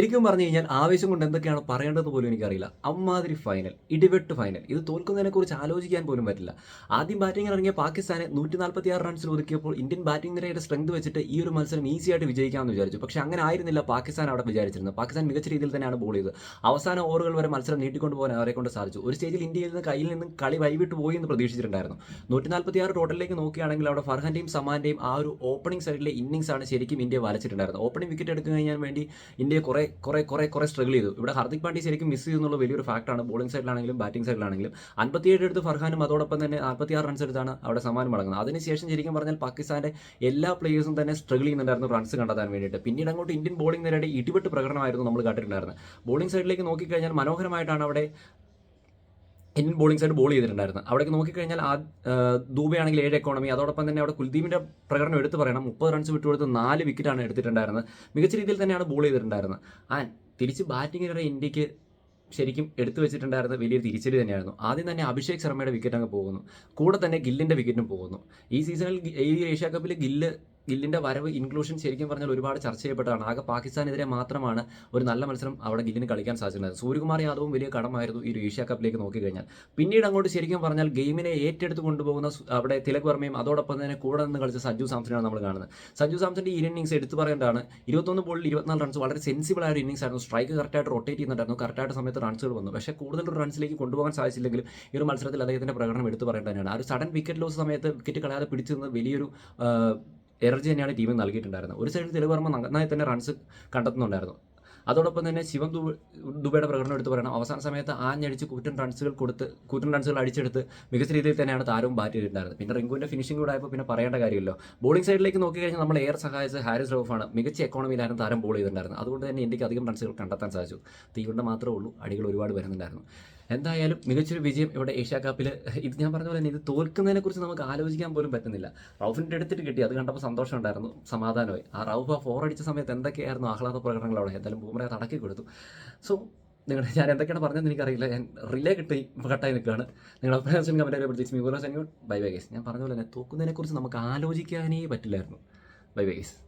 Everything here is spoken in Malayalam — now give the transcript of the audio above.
ശരിക്കും പറഞ്ഞു കഴിഞ്ഞാൽ ആവേശം കൊണ്ട് എന്തൊക്കെയാണ് പറയേണ്ടത് പോലും എനിക്കറിയില്ല. അമ്മാതിരി ഫൈനൽ ഇടിവെട്ട് ഫൈനൽ ഇത് തോൽക്കുന്നതിനെ കുറിച്ച് ആലോചിക്കാൻ പോലും പറ്റില്ല. ആദ്യം ബാറ്റിംഗ് ഇറങ്ങിയ പാകിസ്ഥാനെ നൂറ്റി നാൽപ്പത്തി ആറ് റൺസിൽ ഒതുക്കിയപ്പോൾ ഇന്ത്യൻ ബാറ്റിംഗ് നിരയുടെ സ്ട്രെങ്ത് വെച്ചിട്ട് ഈ ഒരു മത്സരം ഈസി ആയിട്ട് വിജയിക്കാമെന്ന് വിചാരിച്ചു. പക്ഷേ അങ്ങനെ ആയിരുന്നില്ല പാകിസ്ഥാൻ അവിടെ വിചാരിച്ചിരുന്നത്. പാകിസ്ഥാൻ മികച്ച രീതിയിൽ തന്നെയാണ് ബോൾ ചെയ്തത്. അവസാന ഓവറുകൾ വരെ മത്സരം നീട്ടിക്കൊണ്ട് പോകാൻ അവരെ കൊണ്ട് സാധിച്ചു. ഒരു സ്റ്റേജിൽ ഇന്ത്യയിൽ നിന്ന് കയ്യിൽ നിന്ന് കളി വൈവിട്ട് പോയി എന്ന് പ്രതീക്ഷിച്ചിട്ടുണ്ടായിരുന്നു. നൂറ്റി നാൽപ്പത്തി ആറ് ടോട്ടലിലേക്ക് നോക്കുകയാണെങ്കിൽ അവിടെ ഫർഹാന്റെയും സമാന്റെയും ആ ഒരു ഓപ്പണിംഗ് സൈഡിലെ ഇന്നിംഗ്സ് ആണ് ശരിക്കും ഇന്ത്യ വലച്ചിട്ടുണ്ടായിരുന്നത്. ഓപ്പണിംഗ് വിക്കറ്റ് എടുക്കുക വേണ്ടി ഇന്ത്യ കുറെ കുറെ കുറേ കുറേ സ്ട്രഗിൾ ചെയ്തു. ഇവിടെ ഹാർദിക് പാണ്ഡ്യ ശരിക്കും മിസ് ചെയ്യുന്നുള്ള വലിയൊരു ഫാക്ടാണ് ബോളിംഗ് സൈഡിലാണെങ്കിലും ബാറ്റിംഗ് സൈഡിലാണെങ്കിലും അൻപത്തിയേഴ് എടുത്ത് ഫർഹാനും അതോടൊപ്പം തന്നെ നാൽപ്പത്തിയാറ് റൺസ് എടുത്താണ് അവിടെ സമാനം മടങ്ങുന്നത് അതിനുശേഷം ശരിക്കും പറഞ്ഞാൽ പാകിസ്ഥാന്റെ എല്ലാ പ്ലേയേഴ്സും തന്നെ സ്ട്രഗിൾ ചെയ്യുന്നുണ്ടായിരുന്നു റൺസ് കണ്ടെത്താൻ വേണ്ടിയിട്ട്. പിന്നീട് അങ്ങോട്ട് ഇന്ത്യൻ ബോളിംഗ് നിരയുടെ ഇടിവെട്ട് പ്രകടനമായിരുന്നു നമ്മൾ കണ്ടിട്ടുണ്ടായിരുന്നത്. ബോളിംഗ് സൈഡിലേക്ക് നോക്കിക്കഴിഞ്ഞാൽ മനോഹരമായിട്ടാണ് അവിടെ ഇന്ത്യൻ ബോളിംഗ് സൈഡ് ബോൾ ചെയ്തിട്ടുണ്ടായിരുന്നു. അവിടേക്ക് നോക്കിക്കഴിഞ്ഞാൽ ആ ദൂബയാണെങ്കിൽ ഏഴ് എക്കോണമി അതോടൊപ്പം തന്നെ അവിടെ കുൽദീപിന്റെ പ്രകടനം എടുത്തു പറയണം. മുപ്പത് റൺസ് വിട്ടുകൊടുത്ത് നാല് വിക്കറ്റാണ് എടുത്തിട്ടുണ്ടായിരുന്നത്. മികച്ച രീതിയിൽ തന്നെയാണ് ബോൾ ചെയ്തിട്ടുണ്ടായിരുന്നത്. ആ തിരിച്ച് ബാറ്റിങ്ങിനിടെ ഇന്ത്യയ്ക്ക് ശരിക്കും എടുത്തു വെച്ചിട്ടുണ്ടായിരുന്ന വലിയൊരു തിരിച്ചടി തന്നെയായിരുന്നു. ആദ്യം തന്നെ അഭിഷേക് ശർമ്മയുടെ വിക്കറ്റ് അങ്ങ് പോകുന്നു. കൂടെ തന്നെ ഗില്ലിന്റെ വിക്കറ്റും പോകുന്നു. ഈ സീസണിൽ ഈ ഏഷ്യ കപ്പിൽ ഗില്ല് ഗില്ലിന്റെ വരവ് ഇൻക്ലൂഷൻ ശരിക്കും പറഞ്ഞാൽ ഒരുപാട് ചർച്ച ചെയ്യപ്പെട്ടതാണ്. ആകെ പാകിസ്ഥാനെതിരെ മാത്രമാണ് ഒരു നല്ല മത്സരം അവിടെ ഗില്ലിന് കളിക്കാൻ സാധിച്ചിരുന്നത്. സൂര്യകുമാർ യാദവും വലിയ കടമായിരുന്നു ഈ ഒരു ഏഷ്യ കപ്പിലേക്ക് നോക്കിക്കഴിഞ്ഞാൽ. പിന്നീട് അങ്ങോട്ട് ശരിക്കും പറഞ്ഞാൽ ഗെയിമിനെ ഏറ്റെടുത്ത് കൊണ്ടുപോകുന്ന അവിടെ തിലക് വർമ്മയും അതോടൊപ്പം തന്നെ കൂടെ നിന്ന് കളിച്ച സഞ്ജു സാംസണാണ് നമ്മൾ കാണുന്നത്. സഞ്ജു സാംസന്റെ ഈ ഇന്നിംഗ്സ് എടുത്തു പറയേണ്ടതാണ്. ഇരുപത്തൊന്ന് ബോളിൽ ഇരുപത്തിനാല് റൺസ് വളരെ സെൻസിബിൾ ആയ ഒരു ഇന്നിംഗ്സ് ആയിരുന്നു. സ്ട്രൈക്ക് കറക്റ്റായിട്ട് റൊട്ടേറ്റ് ചെയ്യുന്നുണ്ടായിരുന്നു. കറക്റ്റായിട്ട് സമയത്ത് റൺസുകൾ വന്നു. പക്ഷേ കൂടുതൽ റൺസിലേക്ക് കൊണ്ടുപോകാൻ സാധിച്ചില്ലെങ്കിലും ഈ ഒരു മത്സരത്തിൽ അദ്ദേഹത്തിന്റെ പ്രകടനം എടുത്തു പറയേണ്ടതാണ്. ആ ഒരു സഡൻ വിക്കറ്റ് ലോസ് സമയത്ത് വിക്കറ്റ് കളയാതെ പിടിച്ചു വലിയൊരു എനർജി തന്നെയാണ് ടീമിൽ നൽകിയിട്ടുണ്ടായിരുന്നത്. ഒരു സൈഡിൽ തെലുഗ് വർമ്മ നന്നായി തന്നെ റൺസ് കണ്ടെത്തുന്നുണ്ടായിരുന്നു. അതോടൊപ്പം തന്നെ ശിവം ദുബ ദുബയുടെ പ്രകടനം എടുത്ത് പറയണം അവസാന സമയത്ത് ആഞ്ഞടിച്ച് കൂറ്റൻ റൺസുകൾ കൊടുത്ത് കൂറ്റൻ റൺസുകൾ അടിച്ചെടുത്ത് മികച്ച രീതിയിൽ തന്നെയാണ് താരവും ബാറ്റ് ചെയ്തിട്ടുണ്ടായിരുന്നത്. പിന്നെ റിങ്കുവിന്റെ ഫിനിഷിംഗ് കൂടെ ആയപ്പോൾ പിന്നെ പറയേണ്ട കാര്യമല്ലോ ബോളിംഗ് സൈഡിലേക്ക് നോക്കി കഴിഞ്ഞാൽ നമ്മൾ ഏറെ സഹായിച്ച ഹാരിസ് റൌഫാണ് മികച്ച എക്കോണമിയിലായിരുന്നു താരം ബോൾ ചെയ്തിട്ടുണ്ടായിരുന്നത്. അതുകൊണ്ട് തന്നെ ഇന്ത്യയ്ക്ക് അധികം റൺസുകൾ കണ്ടെത്താൻ സാധിച്ചു. തീവണ്ട മാത്രമേ ഉള്ളൂ. അടികൾ ഒരുപാട് വരുന്നുണ്ടായിരുന്നു. എന്തായാലും മികച്ചൊരു വിജയം ഇവിടെ ഏഷ്യ കപ്പിൽ ഇത് ഞാൻ പറഞ്ഞ പോലെ തന്നെ ഇത് തോൽക്കുന്നതിനെ കുറിച്ച് നമുക്ക് ആലോചിക്കാൻ പോലും പറ്റുന്നില്ല. റൌഫിന്റെ എടുത്തിട്ട് കിട്ടി. അത് കണ്ടപ്പോൾ സന്തോഷം ഉണ്ടായിരുന്നു. സമാധാനമായി. ആ റൌഫ് ആ ഫോർ അടിച്ച സമയത്ത് എന്തൊക്കെയായിരുന്നു ആഹ്ലാദ പ്രകടനങ്ങൾ അവിടെ? എന്തായാലും ബൂമറെ തടക്കി കൊടുത്തു. സോ നിങ്ങളുടെ ഞാൻ എന്തൊക്കെയാണ് പറഞ്ഞതെന്ന് എനിക്കറിയില്ല. ഞാൻ റിലേ കിട്ടി. കട്ടായി നിൽക്കുകയാണ്. നിങ്ങളുടെ അഭിപ്രായം കമന്റ് പ്രത്യേകിച്ച് മീ സെന്യൂൺ ബൈ ബൈ ഗേസ്. ഞാൻ പറഞ്ഞ പോലെ തന്നെ തോക്കുന്നതിനെക്കുറിച്ച് നമുക്ക് ആലോചിക്കാനേ പറ്റില്ലായിരുന്നു. Bye bye guys.